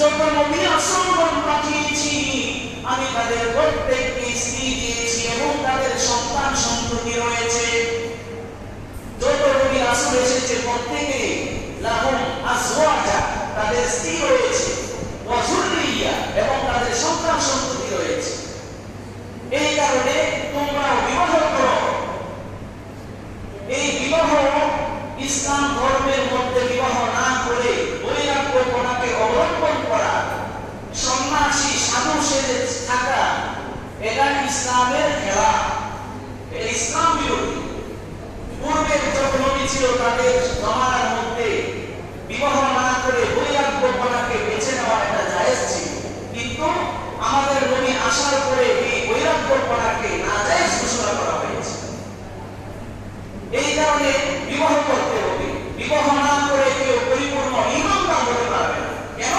যখন আমি আশ্রমণ পাঠিয়েছি। আমি তাদের প্রত্যেককে স্ত্রী দিয়েছি এবং তাদের সন্তান সন্ততি রয়েছে। যত নবী রাসূল এসেছে, প্রত্যেকে লাহুম আজওয়াজা, তাদের স্ত্রী রয়েছে, ওয়া এবং তাদের সন্তান সন্ততি রয়েছে। এই কারণে তোমরা বিবাহ করো। এই বিবাহ ইসলাম ধর্মের মধ্যে বিবাহ না করে বৈরাগ্য কোনাকে অবলম্বন এটা ইসলামের খেলা। এটা ইসলাম বিরোধী। পূর্বের যখন নবী ছিল তাদের জমানার মধ্যে বিবাহ মানা করে বৈরাগ্য মানাকে বেছে নেওয়া এটা জায়েজ ছিল। কিন্তু আমাদের নবী আসার পরে এই বৈরাগ্য মানাকে নাজায়েজ ঘোষণা করা হয়েছে। এই কারণে বিবাহ করতে হবে। বিবাহ না করে কেউ পরিপূর্ণ ইমানদার হতে পারবে না। কেন?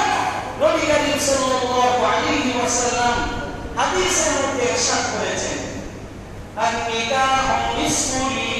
নবী করিম সাল্লাল্লাহু আলাইহি ওয়াসাল্লাম হাদিসের মধ্যে ارشاد করেছেন। আন নিকাহুল ইসমুল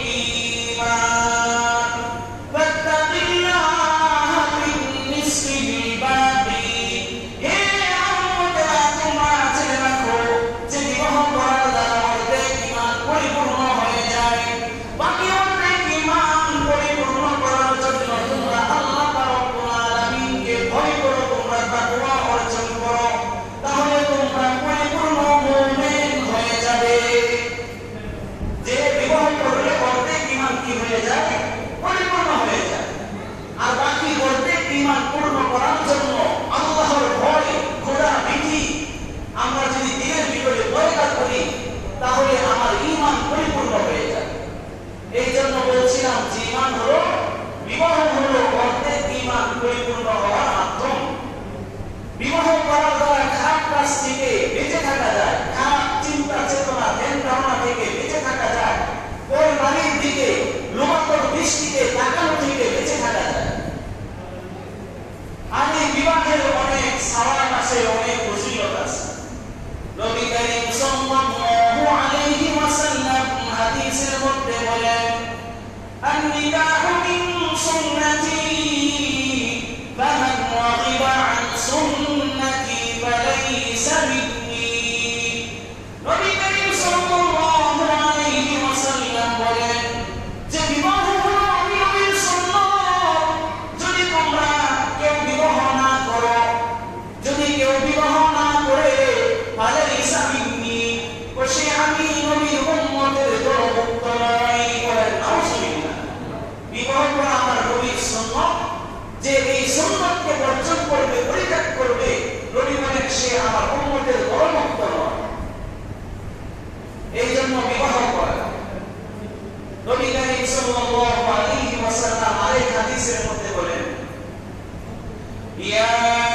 হাদিসের মধ্যে বলেন ইয়া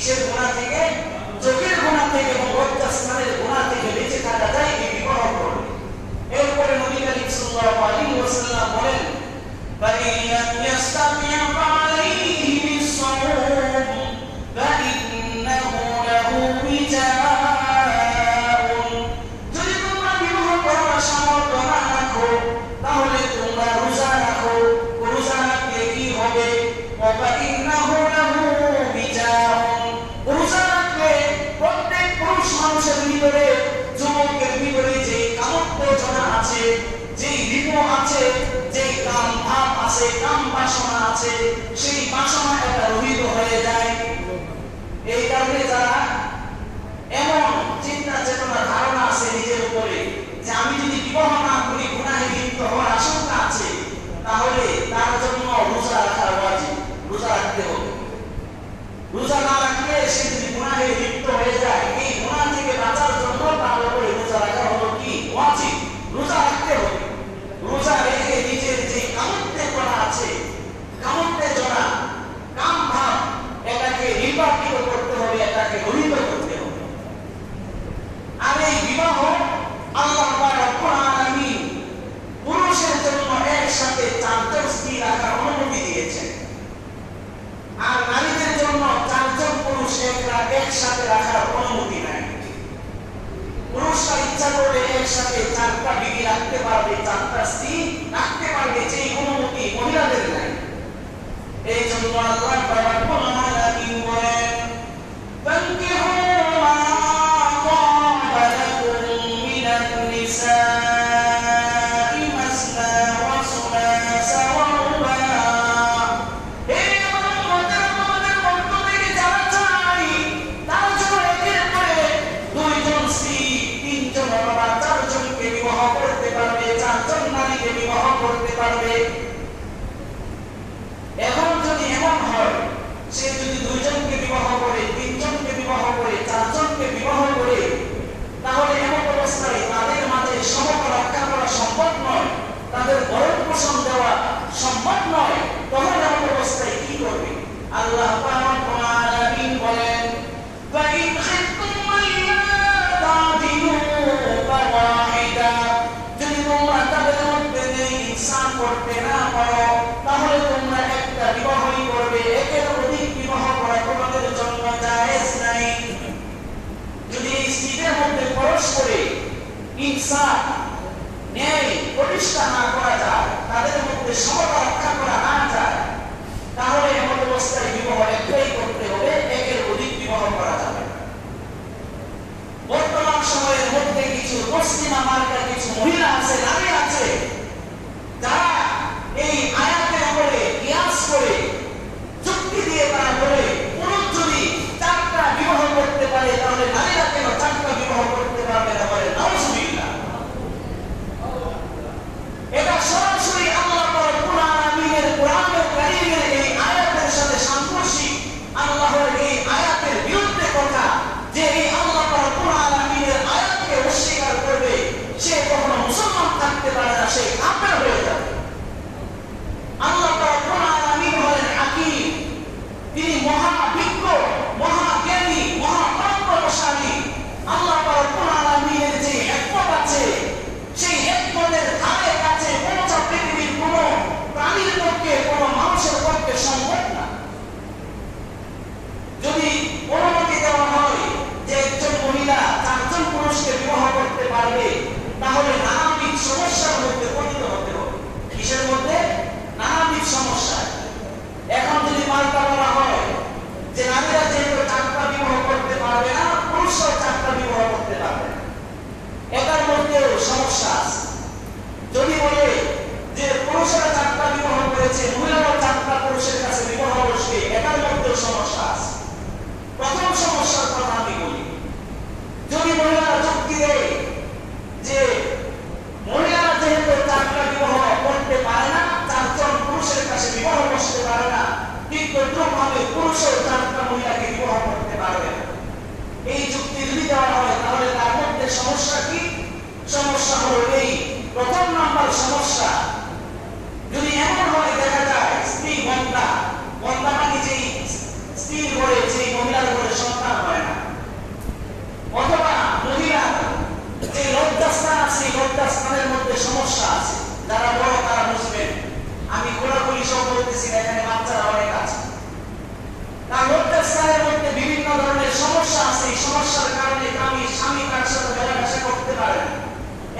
কিসের গোনা থেকে, চোখের গোনা থেকে এবং লজ্জাস্থানের গোনা থেকে বেঁচে থাকা যায় এই বিবরণ করবে এরপরে নবী কালী সাল্লাহ আলী ওসাল্লাম বলেন যদি তোমরা বিবাহ করার সামর্থ্য না রাখো, তাহলে তোমরা রোজা রাখো। রোজা রাখলে কি হবে? ভিতরে যুবকের ভিতরে যে কামনা আছে যে ঋণ আছে যে কাম ভাব আছে, কাম বাসনা আছে, সেই বাসনা একটা রহিত হয়ে যায়। এই কারণে যারা এমন চিন্তা চেতনা ধারণা আছে নিজের উপরে, যে আমি যদি বিবাহ না করি গুণাহে লিপ্ত হওয়া ইনসান ন্যায় প্রতিষ্ঠা না করা যায়, তাদের মধ্যে সমতা রক্ষা করা না যায়, তাহলে এমন অবস্থায় বিবাহ একটাই করতে হবে, একের অধিক বিবাহ করা যাবে বর্তমান সময়ের মধ্যে কিছু মুসলিম আমার কিছু মহিলা আছে নারী আছে, যারা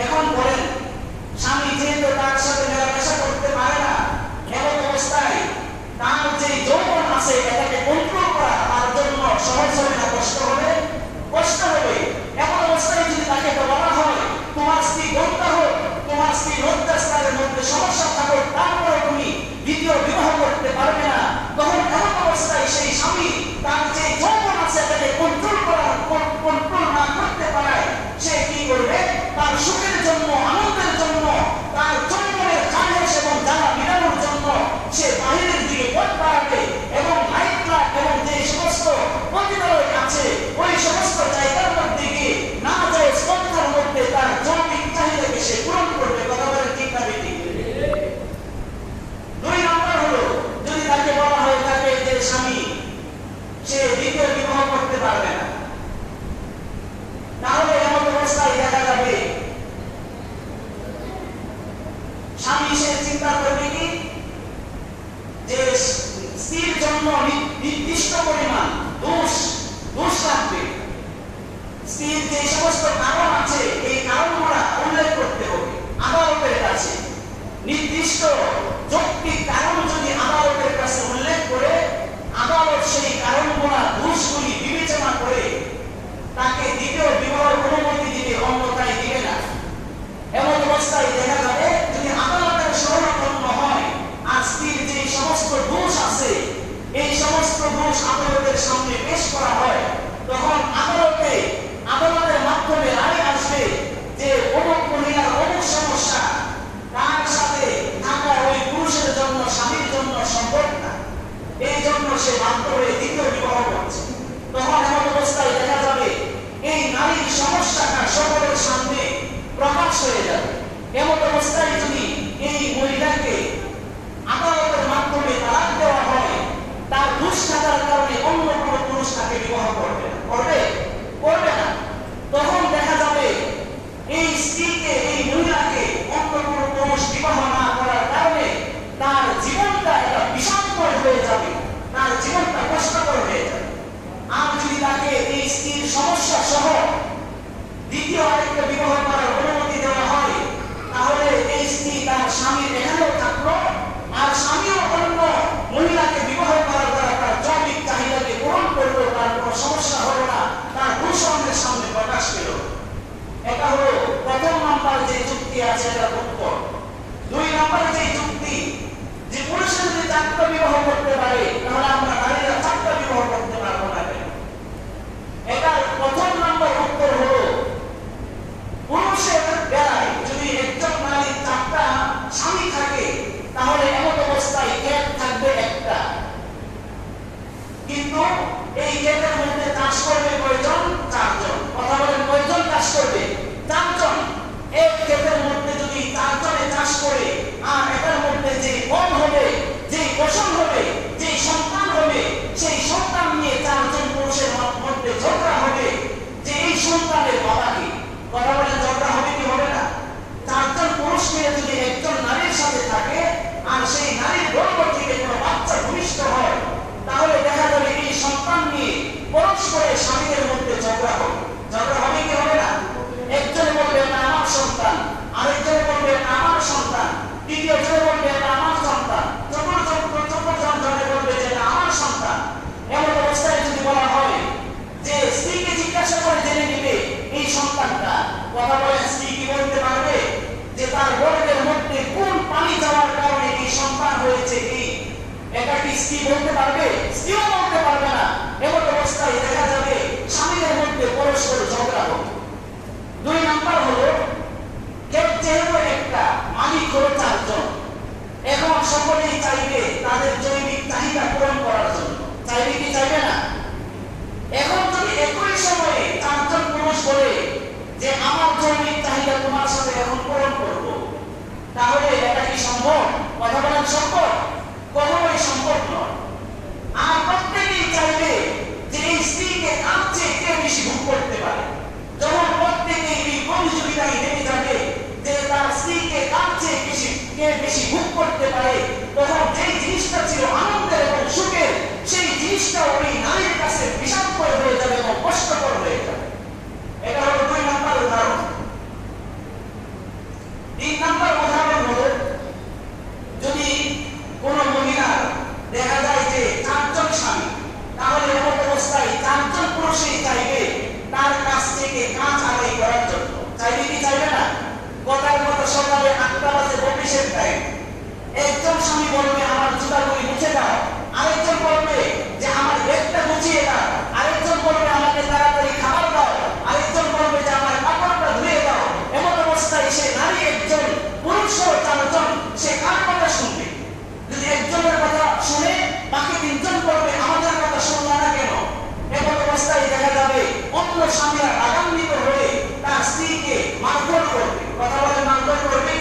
এখন বলেন, স্বামী যেহেতু তার সাথে মেলামেশা করতে পারে না, এমন অবস্থায় তার যে যৌবন আছে, এটাকে কন্ট্রোল করা তার জন্য সহজ হবে না, কষ্ট হবে? কষ্ট হবে। এমন অবস্থায় যদি তাকে বলা হয়, তোমার স্ত্রী গন্তা হোক, তোমার স্ত্রী লজ্জাস্থানের মধ্যে সমস্যা থাকুক, তারপরে তুমি দ্বিতীয় বিবাহ করতে পারবে না, তখন এমন অবস্থায় সেই স্বামী তার যে যৌবন সমস্ত জায়গার মধ্যে গিয়ে না যায় সংখ্যার মধ্যে তার জমির চাহিদাকে সে পূরণ করবে, কথা বলে ঠিক না দুই নম্বর হলো, যদি তাকে বলা হয়ে থাকে যে স্বামী, সে দ্বিতীয় বিবাহ করতে পারবে না। সমস্যা সহ দ্বিতীয় আরেকটা বিবাহ করার অনুমতি দেওয়া হয় তাহলে এই স্ত্রী তার স্বামীর এখানেও থাকল আর স্বামীও অন্য মহিলাকে বিবাহ করার দ্বারা তার জৈবিক চাহিদাকে পূরণ করল তার কোনো সমস্যা হলো না তার দুঃসঙ্গের সামনে প্রকাশ পেল এটা হলো প্রথম নাম্বার যে চুক্তি আছে এটা উত্তর দুই নাম্বার যে চুক্তি যে পুরুষের যদি চারটা বিবাহ করতে পারে তাহলে আমরা নারীরা চারটা বিবাহ করতে পারব না কেন এটার প্রথম নাম্বার উত্তর হলো পুরুষের বেলায় যদি একজন নারীর চারটা স্বামী থাকে তাহলে এমন অবস্থায় এক থাকবে একটা কিন্তু এই ক্ষেতের মধ্যে চাষ করবে কয়জন চারজন কথা বলেন কয়জন চাষ করবে চারজন এক ক্ষেতের মধ্যে যদি চারজনে চাষ করে আর এটার মধ্যে যে ফল হবে যে ফসল হবে যে সন্তান হবে সেই সন্তান নিয়ে চারজন পুরুষের ম- মধ্যে ঝগড়া হবে যে এই সন্তানের বাবা কি কথা বলেন ঝগড়া হবে কি হবে না চারজন পুরুষ মিলে যদি একজন নারীর সাথে থাকে আর সেই নারীর আমার সন্তান এমন অবস্থায় যদি বলা হয় যে স্ত্রীকে জিজ্ঞাসা করে জেনে নিবে এই সন্তানটা কথা বলে স্ত্রী কি বলতে পারবে যে তার মধ্যে কোন পানি যাওয়ার কারণে এই সন্তান হয়েছে কি এটা কি পারবে, স্ত্রীও বলতে পারবে না। এমন অবস্থায় দেখা দুই নাম্বার হলো, কেউ যেহেতু একটা মালিক হলো চারজন, এখন সকলেই চাইবে তাদের জৈবিক চাহিদা পূরণ করার জন্য। চাইবে কি, চাইবে না? এখন যদি একই সময়ে চারজন পুরুষ বলে যে, আমার জৈবিক চাহিদা তোমার সাথে এখন পূরণ করব তাহলে এটা কি সম্ভব? কথা বলেন সম্ভব? কখনোই সম্ভব নয়। আর প্রত্যেকেই চাইবে যে এই স্ত্রীকে তার চেয়ে কে বেশি ভোগ করতে পারে? যখন প্রত্যেকে এই প্রতিযোগিতায় নেমে যাবে, যে তার স্ত্রীকে তার চেয়ে বেশি, কে বেশি ভোগ করতে পারে, তখন যেই জিনিসটা ছিল আনন্দের এবং সুখের, সেই জিনিসটা ওই নারীর কাছে বিষাদময় হয়ে যাবে এবং কষ্টকর হয়ে যাবে। এটা হলো দুই নাম্বার উদাহরণ। তিন নাম্বার উদাহরণ হলো যদি কোন মহিলার দেখা যায় যে চারজন স্বামী তাহলে এমন অবস্থায় পুরুষই চাইবে, তার কাছ থেকে কাজ আদায় করার জন্য। চাইবে কি চাইবে না? গতার মতো সকালে আটটা বাজে অফিসের টাইম একজন স্বামী বলবে, আমার জুতাগুলি মুছে দাও। আরেকজন বলবে যে আমার ব্যাগটা গুছিয়ে দাও আরেকজন বলবে আমাকে তাড়াতাড়ি খাবার দাও আরেকজন বলবে যে আমার কাপড়টা ধুয়ে দাও এমন অবস্থায় সে নারী একজন পুরুষ ও চারজন সে কার কথা শুনবে যদি একজনের কথা শুনে বাকি তিনজন বলবে আমাদের কথা শুনলা না কেন এমন অবস্থায় দেখা যাবে অন্য স্বামীরা রাগান্বিত হয়ে তার স্ত্রীকে মারধর করবে কথা বলে